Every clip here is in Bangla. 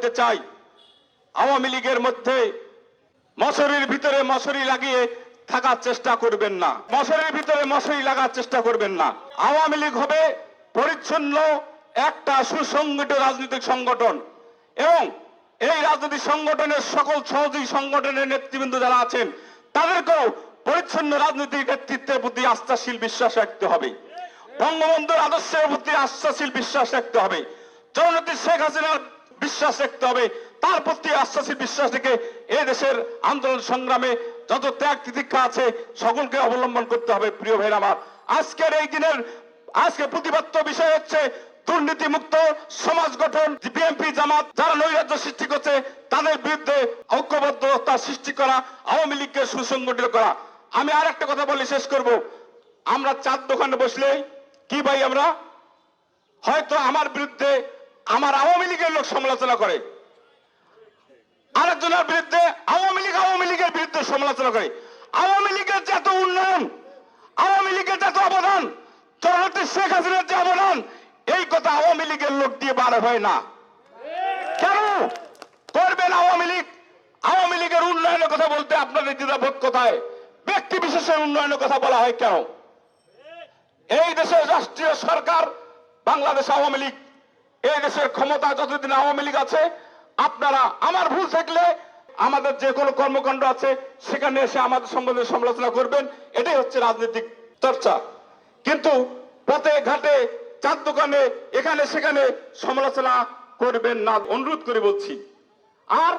বলতে চাই। আওয়ামী লীগের মধ্যে মশারির ভিতরে মশারি লাগিয়ে থাকার চেষ্টা করবেন না। মশারির ভিতরে মশারি লাগার চেষ্টা করবেন না। আওয়ামী লীগ হবে পরিচ্ছন্ন একটা সুসংগঠিত রাজনৈতিক সংগঠন এবং এই রাজনৈতিক সংগঠনের সকল সহযোগী সংগঠনের নেতৃবৃন্দ যারা আছেন, তাদেরকেও পরিচ্ছন্ন রাজনৈতিক নেতৃত্বের প্রতি আস্থাশীল বিশ্বাস রাখতে হবে। বঙ্গবন্ধুর আদর্শের প্রতি আস্থাশীল বিশ্বাস রাখতে হবে। জননেত্রী শেখ হাসিনার বিশ্বাস রাখতে হবে। তার প্রতি আশ্বাসী বিশ্বাস রেখে এ দেশের আন্দোলন সংগ্রামে যত ত্যাগ তিতিক্ষা আছে, সকলকে অবলম্বন করতে হবে, প্রিয় ভাইরা আমার। আজকের এই দিনের, আজকে প্রতিবাদ্য বিষয় হচ্ছে দুর্নীতি মুক্ত সমাজ গঠন, বিএনপি জামাত, যারা নৈরাজ্য সৃষ্টি করছে, তাদের বিরুদ্ধে ঐক্যবদ্ধতা সৃষ্টি করা, আওয়ামী লীগকে সুসংগঠিত করা। আমি আর একটা কথা বলে, শেষ করব। আমরা চার দোকানে বসলে কি ভাই আমরা? হয়তো আমার বিরুদ্ধে আমার আওয়ামী লীগের লোক সমালোচনা করে। আরেকজনের বিরুদ্ধে আওয়ামী লীগ আওয়ামী লীগের বিরুদ্ধে সমালোচনা করে। আওয়ামী লীগের যে এত উন্নয়ন, আওয়ামী লীগের যে এত অবদান, জননেত্রী শেখ হাসিনার যে অবদান, এই কথা আওয়ামী লীগের লোক দিয়ে বার হয় না। কেন? করবেন আওয়ামী লীগ? আওয়ামী লীগের উন্নয়নের কথা বলতে আপনাদের দ্বিধাবোধ কোথায়? ব্যক্তি বিশেষের উন্নয়নের কথা বলা হয় কেন? এই দেশের রাষ্ট্রীয় সরকার বাংলাদেশ আওয়ামী লীগ এই দেশের ক্ষমতা যতদিন আওয়ামী লীগ আছে, আপনারা আমার ভুল থাকলে আমাদের যে কোনো কর্মকাণ্ড আছে, সেখানে এসে আমাদের সম্বন্ধে সমালোচনা করবেন। এটাই হচ্ছে রাজনৈতিক চর্চা। কিন্তু পথে ঘাটে, চার দোকানে, এখানে সেখানে সমালোচনা করবেন না। অনুরোধ করে বলছি, আর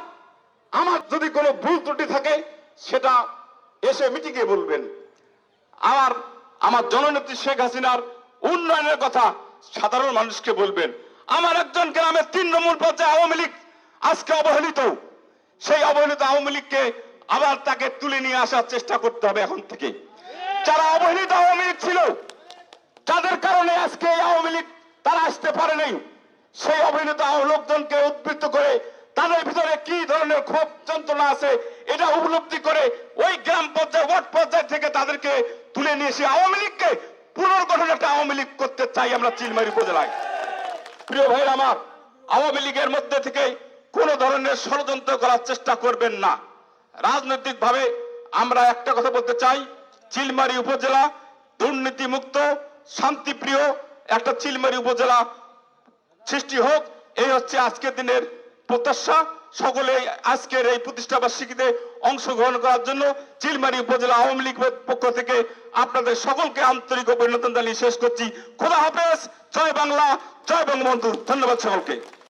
আমার যদি কোনো ভুল ত্রুটি থাকে, সেটা এসে মিটিংয়ে বলবেন। আর আমার জননেত্রী শেখ হাসিনার উন্নয়নের কথা সাধারণ মানুষকে বলবেন। আমার একজন গ্রামের নম্বর পর্যায়ে আওয়ামী লীগ আজকে অবহেলিত। সেই অবহেলিত আওয়ামী লীগকে আবার তাকে তুলে নিয়ে আসার চেষ্টা করতে হবে এখন থেকে। যারা অবহেলিত আওয়ামী লীগ ছিল, যাদের কারণে আজকে এই আওয়ামী লীগ তারা আসতে পারে নাই, সেই অবহেলিত লোকজনকে উদ্বৃত্ত করে তাদের ভিতরে কি ধরনের ক্ষোভ যন্ত্রণা আছে, এটা উপলব্ধি করে ওই গ্রাম পর্যায়ে, ওয়ার্ড পর্যায় থেকে তাদেরকে তুলে নিয়ে এসে আওয়ামী লীগকে পুনর্গঠন একটা আওয়ামী লীগ করতে চাই আমরা চিলমারি উপজেলায়। প্রিয় ভাই আমার, আওয়ামী লীগের মধ্যে থেকে কোন ধরনের ষড়যন্ত্র করার চেষ্টা করবেন না। রাজনৈতিক ভাবে আমরা একটা কথা বলতে চাই, চিলমারি উপজেলা দুর্নীতি মুক্ত শান্তিপ্রিয় একটা চিলমারি উপজেলা সৃষ্টি হোক, এই হচ্ছে আজকের দিনের প্রত্যাশা। সকলে আজকের এই প্রতিষ্ঠা বার্ষিকীতে অংশগ্রহণ করার জন্য চিলমারি উপজেলা আওয়ামী লীগের পক্ষ থেকে আপনাদের সকলকে আন্তরিক অভিনন্দন জানিয়ে শেষ করছি। খোদা হাফেজ, জয় বাংলা, জয় বঙ্গবন্ধু। ধন্যবাদ সকলকে।